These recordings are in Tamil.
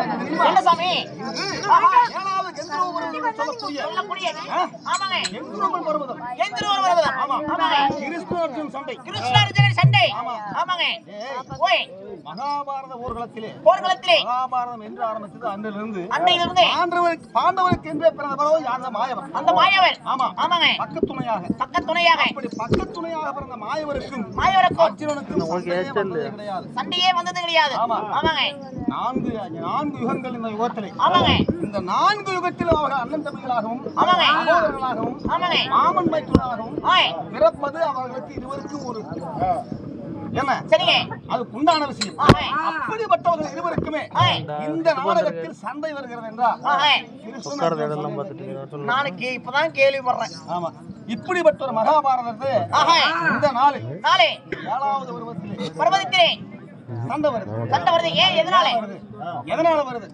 என்ன சாமி? அர்ஜுன் சண்டை. கிருஷ்ணார்ஜுனன் சண்டை. ஆமா. ஆமாங்க. ஓய். மகாபாரத ஊர்வலத்திலே போர்க்களத்திலே மகாபாரதம் என்று ஆரம்பித்தது அன்றிலிருந்து அன்னையிலிருந்து பாண்டவருக்கு பாண்டவருக்கு என்றே பிறந்த பரவ அந்த மாயவன் அந்த மாயவர். ஆமா. ஆமாங்க. பக்கத்துணையாக. பக்க துணையாக அப்படி பக்கத்துணையாக பிறந்த மாயவருக்கும் மாயவருக்கும். அர்ஜுனனுக்கும் சண்டையே வந்ததே கிடையாது. சண்டையே வந்தது கிடையாது. ஆமா. ஆமாங்க. நான்கு நான்கு யுகங்கள் இந்த யுகத்திலே. ஆமாங்க. இந்த நான்கு யுகத்தில் அவர்கள் அண்ணன் தம்பிகளாகவும் ஆமாங்க. சகோதரர்களாகவும் ஆமாங்க. மாமன் மைத்துனாகவும் பிறப்பது அவர்களுக்கு இருவருக்கும் ஒரு என்ன சரிங்க. அது உண்டான விஷயம். ஆஹா. அப்படிப்பட்டவர்கள் இருவருக்குமே ஆஹா. இந்த நாடகத்தில் சண்டை வருகிறது என்றால் நாளைக்கு இப்பதான் கேள்விப்படுறேன். ஆமா. இப்படிப்பட்ட ஒரு மகாபாரதத்தை ஆஹா. இந்த நாளில் நாளே. ஏழாவது பருவத்திலே பர்வதத்திலே சண்டை வருது. சண்டை வருது. ஏன்? எதனால? வருது. எதனால வருது.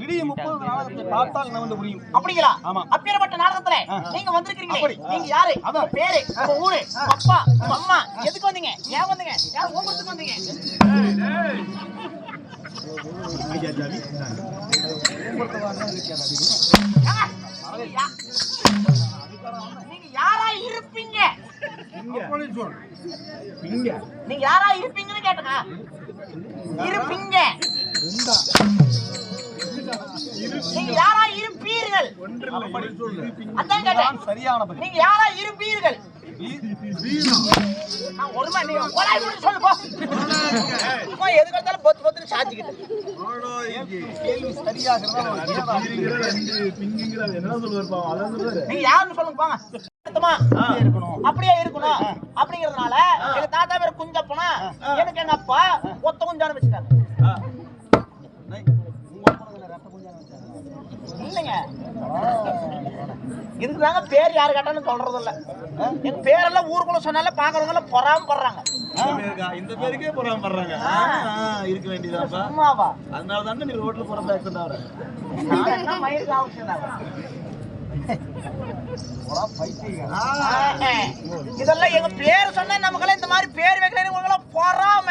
விடிய முப்பது நாடகத்தை பார்த்தால் நமக்கு புரியும்? அப்படிங்களா? ஆமா. அப்பேற்பட்ட நாடகத்துல. நீங்க வந்திருக்கீங்களே அப்படி. நீங்க யாரு? அதான். பேரு? உங்க ஊரு? அப்பா? அம்மா? எதுக்கு வந்தீங்க? ஏன் வந்தீங்க? ஏன் ஊருக்கு வந்தீங்க? நீங்க யாரா இருப்பீங்க? நீங்க யாரா இருப்பீங்கன்னு கேட்டங்க இருப்பீங்க. நீங்க யாரா இருப்பீர்கள்? அதான் கேட்டேன். இதுதான் சரியான நீங்க யாரா இருப்பீர்கள்? சும்மா பொத்து பொத்துன்னு நீங்க யாருன்னு சொல்லுங்க அப்படியே இருக்கணும். இருக்கணும் அப்படிங்கறதுனால எங்க தாத்தா பேர் குஞ்சப்பனா. எனக்கு எங்க அப்பா ஒத்த குஞ்சான வச்சுட்டாங்க. இதுக்கு தாங்க பேர் யாரு கேட்டாலும் சொல்றது இல்ல எங்க பேரெல்லாம் ஊருக்குள்ள சொன்னால பாக்குறவங்க எல்லாம் பொறாம படுறாங்க. இந்த பேருக்கே பொறாமப்படுறாங்க இருக்க வேண்டியதாப்பா சும்மாவா? அதனால தானே நீ ரோட்ல போற ஆக்சிடென்ட் ஆகுற. மயிருக்கு. இதெல்லாம் எங்க பேர் சொன்னா நமக்கெல்லாம் இந்த மாதிரி பேர் வைக்கலன்னு உங்களெல்லாம் பொறாம.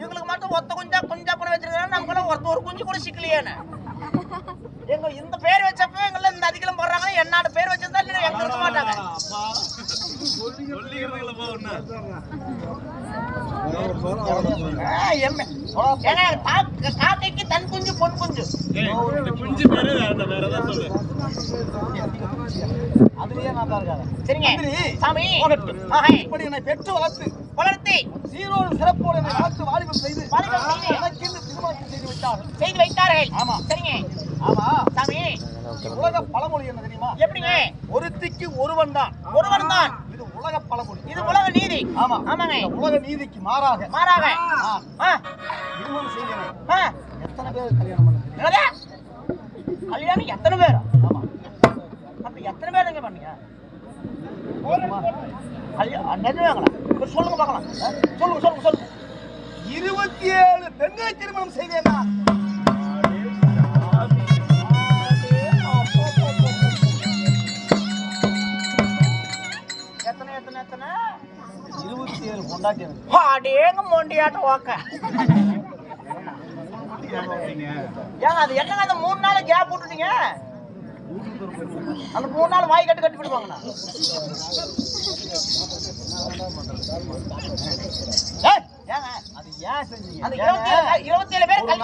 இவங்களுக்கு மட்டும் ஒத்த குஞ்சா குஞ்சா கூட வச்சிருக்காங்க நமக்கெல்லாம் ஒருத்த ஒரு குஞ்சு கூட சிக்கலையேன்னு. எங்க இந்த பேர் வச்சப்ப எங்கெல்லாம் இந்த அதிகம் போடுறாங்க என்னோட பேர் வச்சிருந்தா இல்ல எங்க இருக்க மாட்டாங்க காக்கைக்கு தன் குஞ்சு பொன் குஞ்சு இந்த குஞ்சு பேரு வேற வேற ஏதாவது சொல்லு அதுலயே நான் தான் இருக்காரு. சரிங்க. சாமி. இப்படி என்னை பெற்று வளர்த்து வளர்த்தி சீரோடு சிறப்போடு என்னை வளர்த்து வாலிபம் செய்து வாலிபம் செய்து. எனக்கு திருமணம் செய்து வைத்தார்கள். ஆமா. சரிங்க. ஆமா. சாமி. உலக பழமொழி என்ன தெரியுமா? எப்படிங்க? ஒருத்திக்கு ஒருவன் தான். ஒருவன் தான். இது உலக பழமொழி. இது உலக நீதி. ஆமா. ஆமாங்க. உலக நீதிக்கு மாறாக. மாறாக. திருமணம் செய்கிறேன். எத்தனை பேர் கல்யாணம் பண்ணுங்க? கல்யாணம் எத்தனை பேர்? ஆமா. அப்ப எத்தனை பேர் நீங்க பண்ணீங்க? நிஜமாங்களா சொல்லுங்க பார்க்கலாம்? சொல்லுங்க சொல்லுங்க சொல்லுங்க. இருபத்தி ஏழு பெண்களை திருமணம் செய்தேன்? எத்தனை எத்தனை எத்தனை? இருபத்தி ஏழு பொண்டாட்டி எனக்கு. அடேங்க மொண்டியாட்டம் ஓக்க? ஏங்க அது என்னங்க அந்த மூணு நாள் கேப் விட்டுட்டீங்க அந்த மூணு நாள் வாய் கட்டு கட்டி விடுவாங்கண்ணா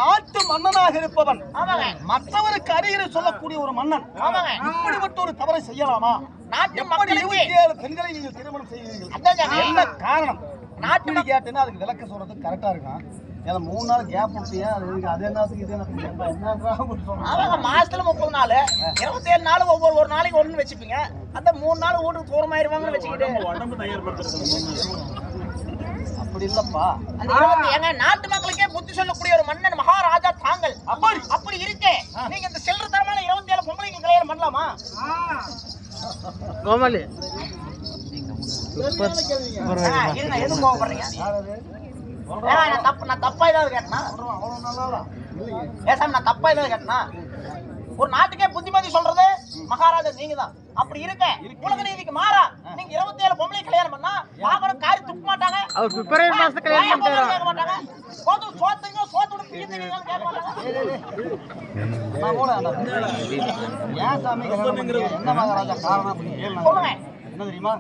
நாட்டு மன்னனாக இருப்பவன் ஆமாங்க. மற்றவருக்கு அறிகுறி சொல்லக்கூடிய ஒரு மன்னன். ஆமாங்க. இப்படிப்பட்ட ஒரு தவறை செய்யலாமா? நாட்டு இருபத்தி ஏழு பெண்களை நீங்கள் திருமணம் சாமி. என்ன காரணம்? நாட்டு கேட்டுன்னா அதுக்கு விளக்க சொல்றது கரெக்டா இருக்கும் ஏன்னா மூணு நாள் கேப் விட்டியா அது? அது என்னத்துக்கு இது என்ன மாசத்துல முப்பது நாள். இருபத்தி ஏழு நாள் ஒவ்வொரு ஒரு நாளைக்கு ஒண்ணு வச்சுப்பீங்க. அந்த மூணு நாள் வீட்டுக்கு தூரமாயிருவாங்கன்னு வச்சுக்கிட்டு. அப்படி இல்லப்பா. அந்த இருபத்தி ஏங்க நாட்டு மக்களுக்கே புத்தி சொல்லக்கூடிய ஒரு மன்னன் மகாராஜா தாங்கள். அப்படி. அப்படி இருக்கே. நீங்க இந்த செல்ற தரமான இருபத்தி ஏழு பொம்பளைங்க கல்யாணம் பண்ணலாமா? கோமலி எதுவும் கோவப்படுறீங்க? நான் தப்பு நான் தப்பா ஏதாவது கேட்டனா? ஏசாமி நான் தப்பா ஏதாவது கேட்டனா? ஒரு நாட்டுக்கே புத்திமதி சொல்றது மகாராஜா நீங்க தான் அப்படி இருக்க. உலக நீதிக்கு மாறா. நீங்க இருபத்தி ஏழு பொம்பளை கல்யாணம் பண்ணா யாரும் காரி துப்ப மாட்டாங்க. அவர் பிப்ரவரி மாசத்துல கல்யாணம் பண்ணிட்டாராம் என்ன தெரியுமா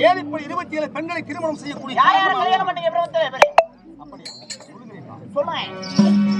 ஏழு இப்படி இருபத்தி ஏழு பெண்களை திருமணம் செய்யக்கூடிய அப்படியா சொல்லுங்க